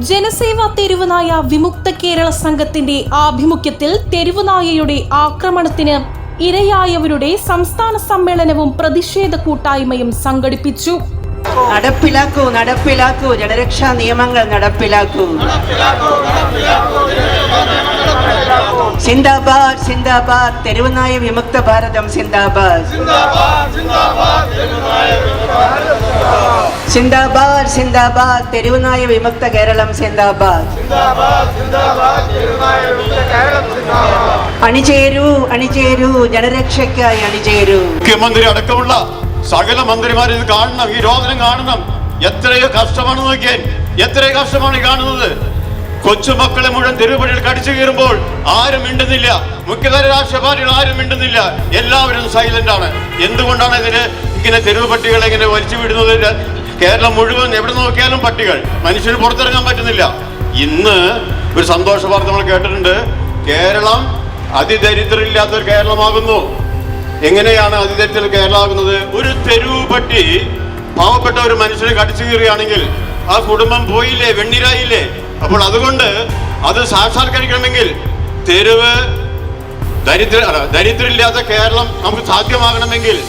ജനസേവ തെരുവുനായ വിമുക്ത കേരള സംഘത്തിന്റെ ആഭിമുഖ്യത്തിൽ തെരുവുനായയുടെ ആക്രമണത്തിന് ഇരയായവരുടെ സംസ്ഥാന സമ്മേളനവും പ്രതിഷേധ കൂട്ടായ്മയും സംഘടിപ്പിച്ചു. നടപ്പിലാക്കൂ നടപ്പിലാക്കൂ. ജനരക്ഷാ നിയമങ്ങൾ നടപ്പിലാക്കൂ. സിന്ദാബാദ് സിന്ദാബാദ് തെരുവുനായ വിമുക്ത ഭാരതം സിന്ദാബാദ്. സിന്ദാബാദ് സിന്ദാബാദ് തെരുവുനായ വിമുക്ത കേരളം സിന്ദാബാദ്. അണിചേരൂ അണിചേരൂ ജനരക്ഷയ്ക്കായി അണിചേരൂ. മുഖ്യമന്ത്രി അടക്കമുള്ള സകല മന്ത്രിമാർ ഇത് കാണണം ഈ രോദനം കാണണം. എത്രയോ കഷ്ടമാണ് നോക്കിയാൽ എത്രയോ കഷ്ടമാണ് കാണുന്നത്. കൊച്ചുമക്കളെ മുഴുവൻ തിരുവഴിയിൽ കടിച്ചു കയറുമ്പോൾ ആരും മിണ്ടുന്നില്ല. മുഖ്യതര രാഷ്ട്രീയ ആരും മിണ്ടുന്നില്ല. എല്ലാവരും സൈലന്റ് ആണ്. എന്തുകൊണ്ടാണ് ഇതിന് ഇങ്ങനെ തെരുവ് പട്ടികളെ ഇങ്ങനെ വലിച്ചു വിടുന്നത്? കേരളം മുഴുവൻ എവിടെ നോക്കിയാലും പട്ടികൾ. മനുഷ്യന് പുറത്തിറങ്ങാൻ പറ്റുന്നില്ല. ഇന്ന് ഒരു സന്തോഷ വാർത്ത നമ്മൾ കേട്ടിട്ടുണ്ട്. കേരളം അതിദരിദ്രമില്ലാത്ത ഒരു കേരളമാകുന്നു. എങ്ങനെയാണ് അതിദരിദ്ര കേരളമാകുന്നത്? ഒരു തെരുവ് പട്ടി പാവപ്പെട്ട ഒരു മനുഷ്യനെ കടിച്ചു കീറുകയാണെങ്കിൽ ആ കുടുംബം പോയില്ലേ? വെണ്ണീരായില്ലേ? അപ്പോൾ അതുകൊണ്ട് അത് സാക്ഷാത്കരിക്കണമെങ്കിൽ തെരുവ് ദരിദ്ര ദരിദ്രമില്ലാത്ത കേരളം നമുക്ക് സാധ്യമാകണമെങ്കിൽ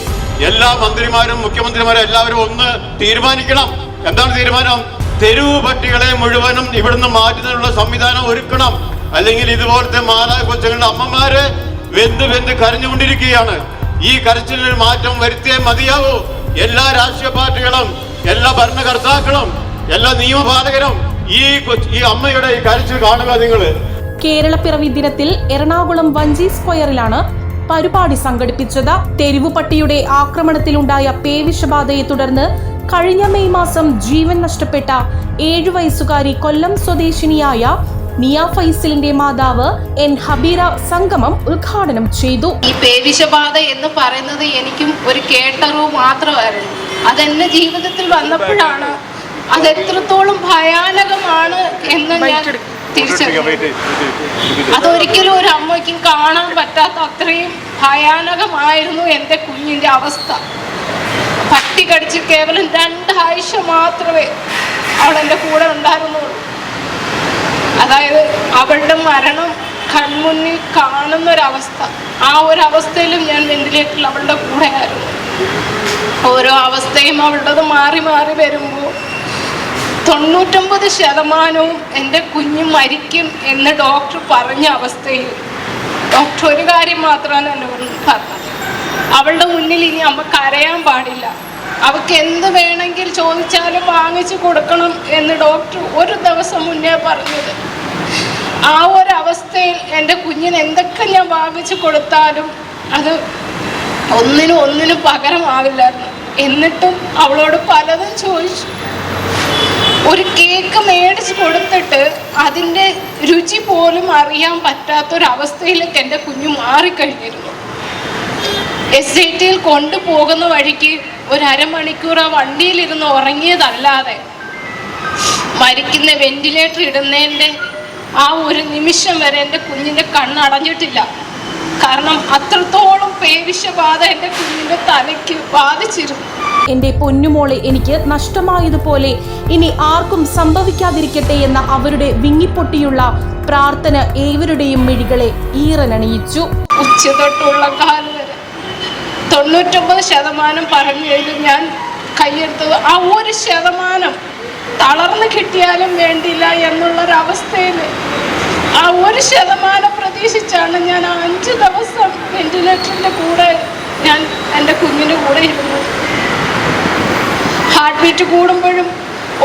എല്ലാ മന്ത്രിമാരും മുഖ്യമന്ത്രിമാരും എല്ലാവരും ഒന്ന് തീരുമാനിക്കണം. എന്താണ് തീരുമാനം? തെരുവ് പട്ടികളെ മുഴുവനും ഇവിടുന്ന് മാറ്റുന്നതിനുള്ള സംവിധാനം ഒരുക്കണം. അല്ലെങ്കിൽ ഇതുപോലത്തെ മാതാ കൊച്ചുങ്ങളുടെ അമ്മമാര് വെന്ത് വെന്ത് കരഞ്ഞുകൊണ്ടിരിക്കുകയാണ്. ഈ കരച്ചിലിന് മാറ്റം വരുത്തിയേ മതിയാവൂ. എല്ലാ രാഷ്ട്രീയ പാർട്ടികളും എല്ലാ ഭരണകർത്താക്കളും എല്ലാ നിയമപാലകരും ഈ കൊച്ച്- ഈ അമ്മയുടെ ഈ കരച്ചിൽ കാണുക നിങ്ങൾ. കേരളപ്പിറവി ദിനത്തിൽ എറണാകുളം വഞ്ചി സ്ക്വയറിലാണ് പരിപാടി സംഘടിപ്പിച്ചത്. തെരുവുപട്ടിയുടെ ആക്രമണത്തിലുണ്ടായ പേവിഷബാധയെ തുടർന്ന് കഴിഞ്ഞ മെയ് മാസം ജീവൻ നഷ്ടപ്പെട്ട ഏഴു വയസ്സുകാരി കൊല്ലം സ്വദേശിനിയായ മിയ ഫൈസലിന്റെ മാതാവ് എൻ ഹബീറ സംഗമം ഉദ്ഘാടനം ചെയ്തു. ഈ പേവിഷബാധ എന്ന് പറയുന്നത് എനിക്കും ഒരു കേട്ടറിവ് മാത്രമായിരുന്നു. അതെന്നെ ജീവിതത്തിൽ വന്നപ്പോഴാണ് അത് എത്രത്തോളം ഭയാനകമാണ് എന്ന് ഞാൻ തിരിച്ചറിഞ്ഞു. അതൊരിക്കലും ഒരു അമ്മയ്ക്കും കാണാൻ പറ്റാത്ത അത്രയും ഭയാനകമായിരുന്നു എന്റെ കുഞ്ഞിന്റെ അവസ്ഥ. പട്ടി കടിച്ച് കേവലം രണ്ടാഴ്ച മാത്രമേ അവൾ എന്റെ കൂടെ ഉണ്ടായിരുന്നുള്ളൂ. അതായത് അവളുടെ മരണം കൺമുന്നിൽ കാണുന്ന ഒരവസ്ഥ ആ ഒരു അവസ്ഥയിലും ഞാൻ വെന്റിലേറ്ററിൽ അവളുടെ കൂടെയായിരുന്നു. ഓരോ അവസ്ഥയും അവളുടേത് മാറി മാറി വരുമ്പോൾ തൊണ്ണൂറ്റൊമ്പത് ശതമാനവും എന്റെ കുഞ്ഞ് മരിക്കും എന്ന് ഡോക്ടർ പറഞ്ഞ അവസ്ഥയിൽ ഡോക്ടർ ഒരു കാര്യം മാത്രമാണ് എന്നോട് പറഞ്ഞത്. അവളുടെ മുന്നിൽ ഇനി അമ്മ കരയാൻ പാടില്ല. അവൾക്ക് എന്ത് വേണമെങ്കിൽ ചോദിച്ചാലും വാങ്ങിച്ചു കൊടുക്കണം എന്ന് ഡോക്ടർ ഒരു ദിവസം മുന്നേ പറഞ്ഞത്. ആ ഒരു അവസ്ഥയിൽ എന്റെ കുഞ്ഞിന് എന്തൊക്കെ ഞാൻ വാങ്ങിച്ചു കൊടുത്താലും അത് ഒന്നിനും ഒന്നിനും പകരമാവില്ലായിരുന്നു. എന്നിട്ടും അവളോട് പലതും ചോദിച്ചു. ഒരു കേക്ക് മേടിച്ച് കൊടുത്തിട്ട് അതിന്റെ രുചി പോലും അറിയാൻ പറ്റാത്തൊരവസ്ഥയിലേക്ക് എന്റെ കുഞ്ഞു മാറിക്കഴിഞ്ഞിരുന്നു. എസ് ഐ ടിയിൽ കൊണ്ടുപോകുന്ന വഴിക്ക് ഒരു അരമണിക്കൂർ ആ വണ്ടിയിലിരുന്ന് ഉറങ്ങിയതല്ലാതെ മരിക്കുന്ന വെന്റിലേറ്റർ ഇടുന്നതിന്റെ ആ ഒരു നിമിഷം വരെ എന്റെ കുഞ്ഞിന്റെ കണ്ണടഞ്ഞിട്ടില്ല. കാരണം അത്രത്തോളം പേവിഷബാധ എന്റെ കുഞ്ഞിന്റെ തലയ്ക്ക് ബാധിച്ചിരുന്നു. എന്റെ പൊന്നുമോളെ എനിക്ക് നഷ്ടമായതുപോലെ ഇനി ആർക്കും സംഭവിക്കാതിരിക്കട്ടെ എന്ന അവരുടെ വിങ്ങിപ്പൊട്ടിയുള്ള പ്രാർത്ഥന ഏവരുടെയും മിഴികളെ ഈറനണിയിച്ചു ഉച്ച തൊട്ടുള്ള കാലം തൊണ്ണൂറ്റൊമ്പത് ശതമാനം പറഞ്ഞതിൽ ഞാൻ കൈയെടുത്തത് ആ ഒരു ശതമാനം തളർന്നു കിട്ടിയാലും വേണ്ടില്ല എന്നുള്ളൊരവസ്ഥയിൽ ആ ഒരു ശതമാനം പ്രതീക്ഷിച്ചാണ് ഞാൻ അഞ്ച് ദിവസം വെന്റിലേറ്ററിന്റെ കൂടെ ഞാൻ എന്റെ കുഞ്ഞിന്റെ കൂടെ ഇരുന്നത്. ഹാർട്ട് ബീറ്റ് കൂടുമ്പോഴും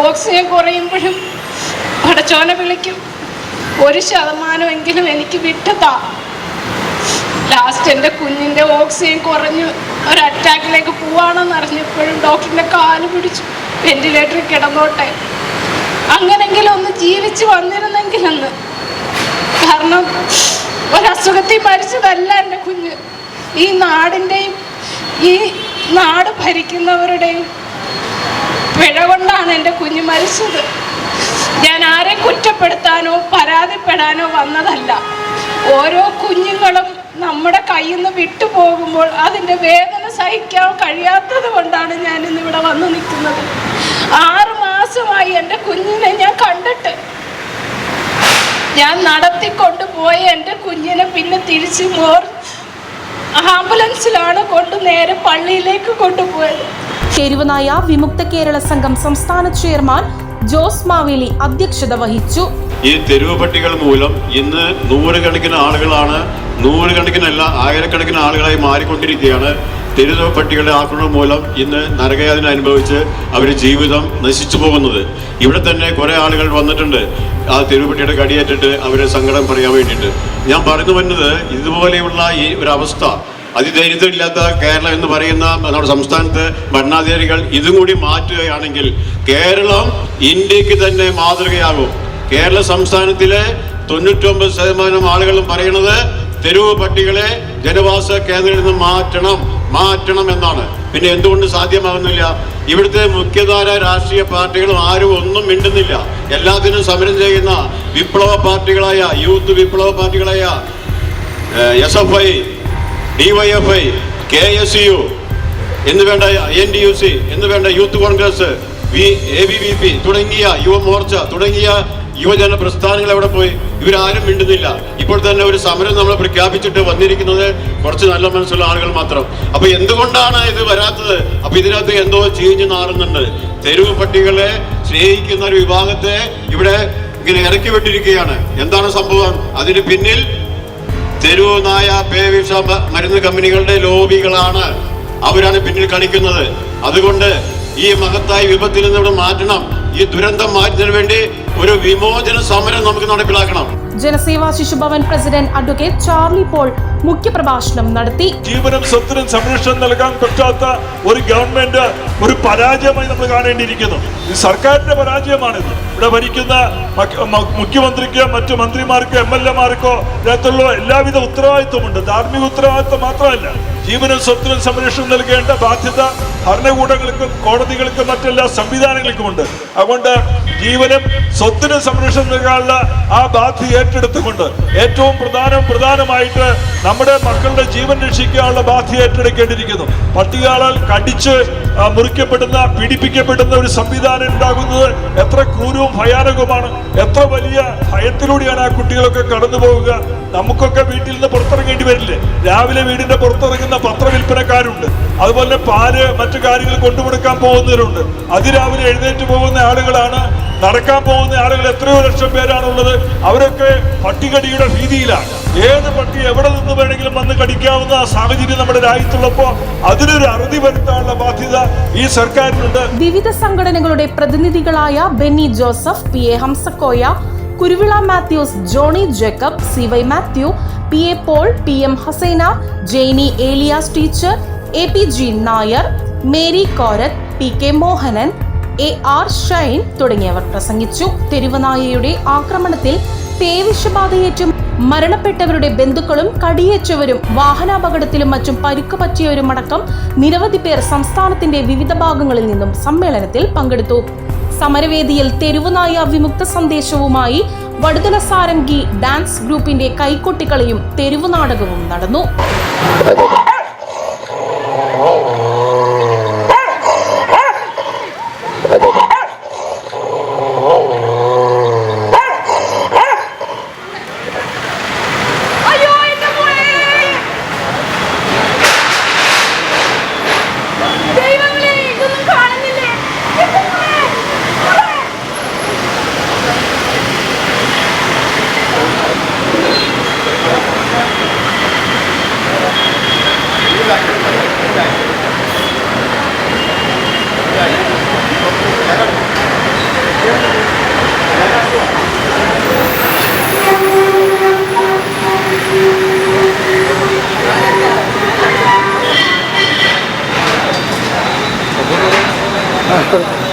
ഓക്സിജൻ കുറയുമ്പോഴും പടച്ചോനെ വിളിക്കും. ഒരു ശതമാനമെങ്കിലും എനിക്ക് വിട്ടതാ. ലാസ്റ്റ് എന്റെ കുഞ്ഞിന്റെ ഓക്സിജൻ കുറഞ്ഞു ഒരു അറ്റാക്കിലേക്ക് പോവാണെന്ന് അറിഞ്ഞപ്പോഴും ഡോക്ടറിന്റെ കാൽ പിടിച്ചു. വെന്റിലേറ്ററിൽ കിടന്നോട്ടെ. അങ്ങനെങ്കിലും ഒന്ന് ജീവിച്ച് വന്നിരുന്നെങ്കിലെന്ന്. കാരണം ഒരസുഖത്തിൽ മരിച്ചതല്ല എന്റെ കുഞ്ഞ്. ഈ നാടിന്റെയും ഈ നാട് ഭരിക്കുന്നവരുടെയും പിഴ കൊണ്ടാണ് എന്റെ കുഞ്ഞ് മരിച്ചത്. ഞാൻ ആരെ കുറ്റപ്പെടുത്താനോ പരാതിപ്പെടാനോ വന്നതല്ല. ഓരോ കുഞ്ഞുങ്ങളും നമ്മുടെ കയ്യിൽ നിന്ന് വിട്ടുപോകുമ്പോൾ അതിന്റെ വേദന സഹിക്കാൻ കഴിയാത്തത് കൊണ്ടാണ് ഞാൻ ഇന്നിവിടെ വന്ന് നിൽക്കുന്നത്. ആറ് മാസമായി എന്റെ കുഞ്ഞിനെ ഞാൻ കണ്ടിട്ട്. ഞാൻ നടത്തിക്കൊണ്ട് പോയ എന്റെ കുഞ്ഞിനെ പിന്നെ തിരിച്ച് മോർ ആംബുലൻസിലാണ് കൊണ്ട് നേരെ പള്ളിയിലേക്ക് കൊണ്ടുപോയത്. തെരുവുനായ വിമുക്ത കേരള സംഘം സംസ്ഥാന ചെയർമാൻ ജോസ് മാവേലി അധ്യക്ഷത വഹിച്ചു. ഈ തെരുവ് പട്ടികൾ മൂലം ഇന്ന് നൂറുകണക്കിന് ആളുകളാണ് നൂറുകണക്കിനല്ല ആയിരക്കണക്കിന് ആളുകളായി മാറിക്കൊണ്ടിരിക്കുകയാണ്. തെരുവ് പട്ടികളുടെ ആക്രമണം മൂലം ഇന്ന് നരകയാതന അനുഭവിച്ച് അവരുടെ ജീവിതം നശിച്ചു പോകുന്നത്. ഇവിടെ തന്നെ കുറേ ആളുകൾ വന്നിട്ടുണ്ട്. ആ തെരുവുപട്ടിയുടെ കടിയേറ്റിട്ട് അവരെ സങ്കടം പറയാൻ വേണ്ടിയിട്ട്. ഞാൻ പറഞ്ഞു വന്നത് ഇതുപോലെയുള്ള ഈ ഒരു അവസ്ഥ അതിദരിദ്രമില്ലാത്ത കേരളം എന്ന് പറയുന്ന നമ്മുടെ സംസ്ഥാനത്ത് ഭരണാധികാരികൾ ഇതും കൂടി മാറ്റുകയാണെങ്കിൽ കേരളം ഇന്ത്യയ്ക്ക് തന്നെ മാതൃകയാകും. കേരള സംസ്ഥാനത്തിലെ തൊണ്ണൂറ്റൊമ്പത് ശതമാനം ആളുകളും പറയുന്നത് തെരുവ് പട്ടികളെ ജനവാസ കേന്ദ്രങ്ങളിൽ നിന്ന് മാറ്റണം മാറ്റണം എന്നാണ്. പിന്നെ എന്തുകൊണ്ട് സാധ്യമാകുന്നില്ല? ഇവിടുത്തെ മുഖ്യധാര രാഷ്ട്രീയ പാർട്ടികളും ആരും ഒന്നും മിണ്ടുന്നില്ല. എല്ലാത്തിനും സമരം ചെയ്യുന്ന വിപ്ലവ പാർട്ടികളായ യൂത്ത് വിപ്ലവ പാർട്ടികളായ S F I DYFI K S U എന്ന് വേണ്ട എൻ ഡി യു സി എന്ന് വേണ്ട youth Congress V A V P തുടങ്ങിയ യുവമോർച്ച തുടങ്ങിയ യുവജന പ്രസ്ഥാനങ്ങൾ എവിടെ പോയി. ഇവരാരും മിണ്ടുന്നില്ല. ഇപ്പോൾ തന്നെ ഒരു സമരം നമ്മൾ പ്രഖ്യാപിച്ചിട്ട് വന്നിരിക്കുന്നത് കുറച്ച് നല്ല മനസ്സുള്ള ആളുകൾ മാത്രം. അപ്പൊ എന്തുകൊണ്ടാണ് ഇത് വരാത്തത്? അപ്പൊ ഇതിനകത്ത് എന്തോ ചീഞ്ഞു നാറുന്നുണ്ട്. തെരുവ് പട്ടികളെ സ്നേഹിക്കുന്ന ഒരു വിഭാഗത്തെ ഇവിടെ ഇങ്ങനെ ഇറക്കി വിട്ടിരിക്കുകയാണ്. എന്താണ് സംഭവം? അതിന് പിന്നിൽ തെരുവ് പേവിഷ മരുന്ന് കമ്പനികളുടെ ലോബികളാണ് അവരാണ് പിന്നിൽ കളിക്കുന്നത്. അതുകൊണ്ട് ഈ മഹത്തായ വിപത്തിൽ നിന്ന് ഇവിടെ മാറ്റണം. ഈ ദുരന്തം മാറ്റുന്നതിന് വേണ്ടി ഒരു വിമോചന സമരം നമുക്ക് നടപ്പിലാക്കണം. Janaseva Shishubhavan president advocate Charlie Paul മുഖ്യപ്രഭാഷണം നടത്തി. ജീവനും സ്വത്തിനും സംരക്ഷണം നൽകാൻ പറ്റാത്ത ഒരു ഗവൺമെന്റ് ഒരു പരാജയമായി നമ്മൾ കാണേണ്ടിയിരിക്കുന്നു. സർക്കാരിന്റെ പരാജയമാണിത്. ഇവിടെ ഭരിക്കുന്ന മുഖ്യമന്ത്രിക്കോ മറ്റു മന്ത്രിമാർക്കോ എം എൽ എമാർക്കോ ഇതിനകത്തുള്ള എല്ലാവിധ ഉത്തരവാദിത്വമുണ്ട്. ധാർമ്മിക ഉത്തരവാദിത്വം മാത്രമല്ല. ജീവനും സ്വത്തിനും സംരക്ഷണം നൽകേണ്ട ബാധ്യത ഭരണകൂടങ്ങൾക്കും കോടതികൾക്കും മറ്റെല്ലാ സംവിധാനങ്ങൾക്കുമുണ്ട്. അതുകൊണ്ട് ജീവനും സ്വത്തിനും സംരക്ഷണം നൽകാനുള്ള ആ ബാധ്യത ഏറ്റെടുത്തുകൊണ്ട് ഏറ്റവും പ്രധാനം പ്രധാനമായിട്ട് നമ്മുടെ മക്കളുടെ ജീവൻ രക്ഷിക്കാനുള്ള ബാധ്യത ഏറ്റെടുക്കേണ്ടിയിരിക്കുന്നു. പട്ടികാളാൽ കടിച്ച് മുറിക്കപ്പെടുന്ന പീഡിപ്പിക്കപ്പെടുന്ന ഒരു സംവിധാനം ഉണ്ടാകുന്നത് എത്ര ക്രൂരവും ഭയാനകവുമാണ്. എത്ര വലിയ ഭയത്തിലൂടെയാണ് ആ കുട്ടികളൊക്കെ കടന്നു പോവുക നമുക്കൊക്കെ വീട്ടിൽ നിന്ന് പുറത്തിറങ്ങേണ്ടി വരില്ലേ രാവിലെ വീടിന്റെ പുറത്തിറങ്ങുന്ന പത്രവിൽപ്പനക്കാരുണ്ട്. അതുപോലെ പാൽ മറ്റു കാര്യങ്ങൾ കൊണ്ടുകൊടുക്കാൻ പോകുന്നവരുണ്ട്. അതിരാവിലെ എഴുന്നേറ്റ് പോകുന്ന ആളുകളാണ് നടക്കാൻ പോകുന്ന ആളുകൾ എത്രയോ ലക്ഷം പേരാണുള്ളത്. അവരൊക്കെ പട്ടികടിയുടെ ഭീതിയിലാണ്. ഏത് പട്ടി എവിടെ നിന്ന് വേണമെങ്കിലും വന്ന് കടിക്കാവുന്ന സാഹചര്യം നമ്മുടെ രാജ്യത്തുള്ളപ്പോ അതിനൊരു അറുതി വരുത്താനുള്ള ബാധ്യത ഈ സർക്കാരിനുണ്ട്. വിവിധ സംഘടനകളുടെ പ്രതിനിധികളായ Benny Joseph P A Hamsakoya Kuruvila Mathews Johnny Jacob C Y Mathew P A Paul P M Hasaina Jainy Elias teacher A P G Nair Mary Korath P K Mohanan A R Shine തുടങ്ങിയവർ പ്രസംഗിച്ചു. തെരുവനായയുടെ ആക്രമണത്തിൽ തേവിഷബാധയേറ്റും മരണപ്പെട്ടവരുടെ ബന്ധുക്കളും കടിയേറ്റവരും വാഹനാപകടത്തിലും മറ്റും പരുക്ക് പറ്റിയവരും അടക്കം നിരവധി പേർ സംസ്ഥാനത്തിന്റെ വിവിധ ഭാഗങ്ങളിൽ നിന്നും സമ്മേളനത്തിൽ പങ്കെടുത്തു. സമരവേദിയിൽ തെരുവുനായ വിമുക്ത സന്ദേശവുമായി വടുതല സാരംഗി ഡാൻസ് ഗ്രൂപ്പിന്റെ കൈക്കൊട്ടിക്കളിയും തെരുവുനാടകവും നടന്നു. Gracias.